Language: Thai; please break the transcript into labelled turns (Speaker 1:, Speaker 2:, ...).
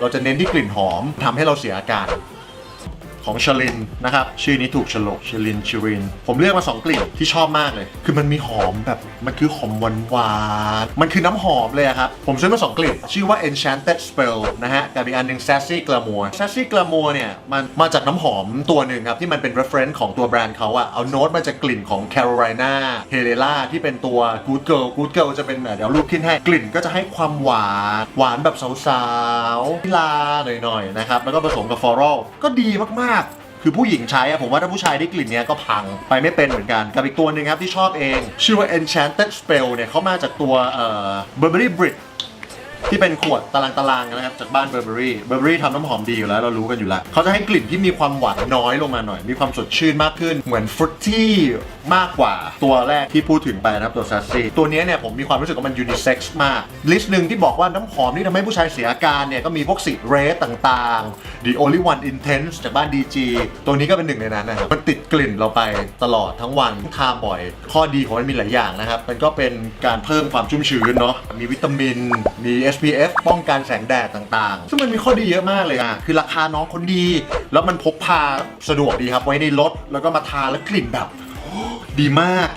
Speaker 1: เราจะเน้นที่กลิ่นหอมทำให้เราเสียอาการ ของชลินนะครับ ชื่อนี้ถูกฉลกชลินชริน ผมเลือกมา 2 กลิ่นที่ชอบมากเลย คือมันมีหอมแบบมันคือหอมหวานหวานมันคือน้ำหอมเลยครับ ผมซื้อมา 2 กลิ่น ชื่อว่า Enchanted Spell นะฮะกับอีกอันหนึ่ง Sassy Glamour Sassy Glamour เนี่ย มันมาจากน้ำหอมตัวหนึ่งครับ ที่มันเป็น reference ของตัวแบรนด์เขาอะเอาโน้ตมาจากกลิ่นของ Carolina h e l e l a ที่เป็นตัว Good Girl Good Girl จะเป็นเดี๋ยวรูปขึ้นให้กลิ่นก็จะให้ความหวานหวานแบบสาวๆพิลาหน่อยๆนะครับแล้วก็ผสมกับ floral ก็ดีมากๆคือผู้หญิงใช้อะผมว่าถ้าผู้ชายได้กลิ่นเนี้ยก็พังไปไม่เป็นเหมือนกัน กับอีกตัวหนึ่งครับที่ชอบเอง ชื่อว่า Enchanted Spell เนี่ยเขามาจากตัวเอ่อ Burberry Brit ที่เป็นขวดตารางตารางๆนะครับจากบ้านเบอร์เบอรี่เบอร์เบอรี่ทำน้ำหอมดีอยู่แล้วเรารู้กันอยู่แล้วเขาจะให้กลิ่นที่มีความหวานน้อยลงมาหน่อย มีความสดชื่นมากขึ้น เหมือนฟรุตตี้มากกว่าตัวแรกที่พูดถึงไปนะครับตัวซัสซี่ตัวนี้เนี่ยผมมีความรู้สึกว่ามันยูนิเซ็กซ์มากลิสต์หนึ่งที่บอกว่าน้ำหอมที่ทำให้ผู้ชายเสียอาการเนี่ยก็มีพวกสีเรสต่างๆ The Only One Intense จากบ้าน DG ตัวนี้ก็เป็นหนึ่งในนั้นนะครับมันติดกลิ่นเราไปตลอดทั้งวันทาบ่อย ข้อดีของมันมีหลายอย่างนะครับมันก็เป็นการเพิ่มความชุ่มชื้นเนาะมีวิตามินมี SPF ป้องกันแสงแดดต่างๆ ซึ่งมันมีข้อดีเยอะมากเลยอะ คือราคาน้องคนดี แล้วมันพกพาสะดวกดีครับ ไว้ในรถ แล้วก็มาทาแล้วกลิ่นแบบ ดีมาก